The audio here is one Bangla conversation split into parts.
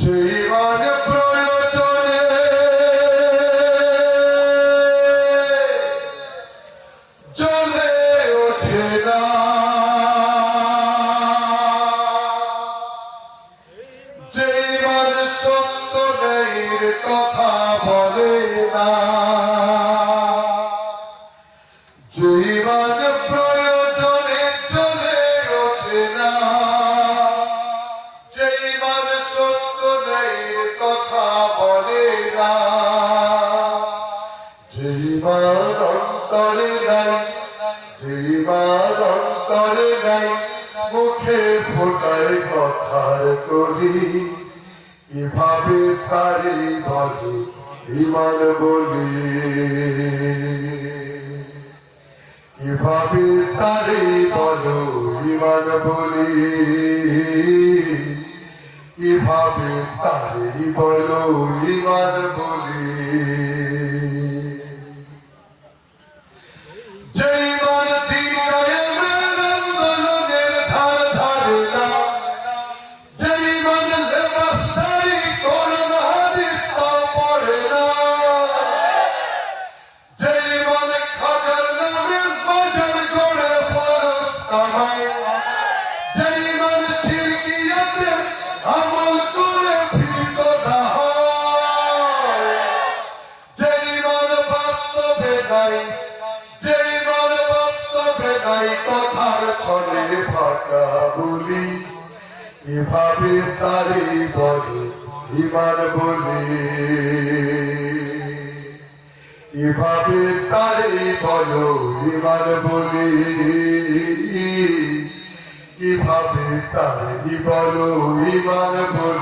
জীবন প্রয়োজনে। চলে ওঠে না। জীবন সত্য নেই কথা বলে না। জীবন কথা বলে না। জীবন অন্তরে নাই, জীবন অন্তরে নাই, মুখে ফোটায় কথার করি এভাবে তারি বলে ইমান বলি। এভাবে তারে বলো ইমান বলি। এভাবে তাহি বলো ইমান বলি? যেই মানে বাস্তবে নাই কথার ছলে ফাঁকা বলি, এভাবে তারে বলে ইমান বলি। এভাবে তারে বলো ইমান বলি কীভাবে তারে বলো ইমান বলি।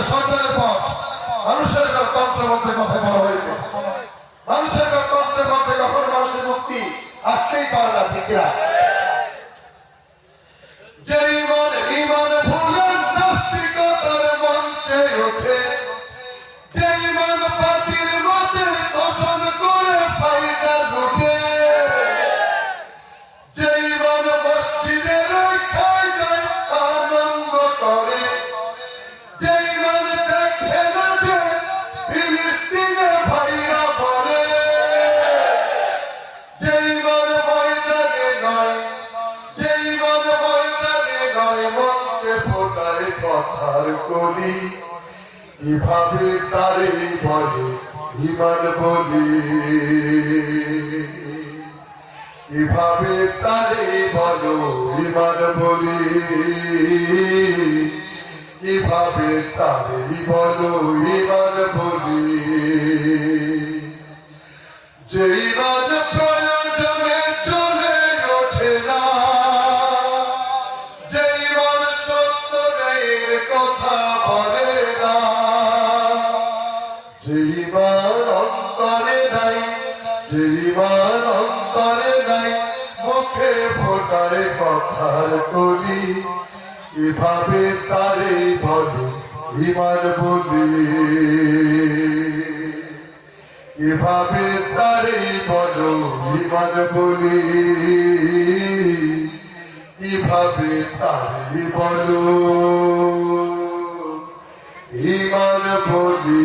ওটা সন্তানের পথ। মানুষের ঘর তন্ত্রমন্ত্রের কথা বলা হয়েছে। মানুষের ঘর তন্ত্রের মন্ত্রে কখন মানুষের মুক্তি আসতেই পারে না, ঠিক কিনা? কথার কলি এভাবে তারে বলে ইমান বলি। এভাবে তারে বলো ইমান বলি। এভাবে তারে বলো ইমান বলি। যে ইমান কথা বলে না। যে ইমান অন্তরে নাই যে ইমান অন্তরে নাই, মুখে ফোটায় কথার কলি। এভাবে তারে বলে ইমান বলি। এভাবে তারে বলো ইমান বলি। এভাবে তারে বলো। পদে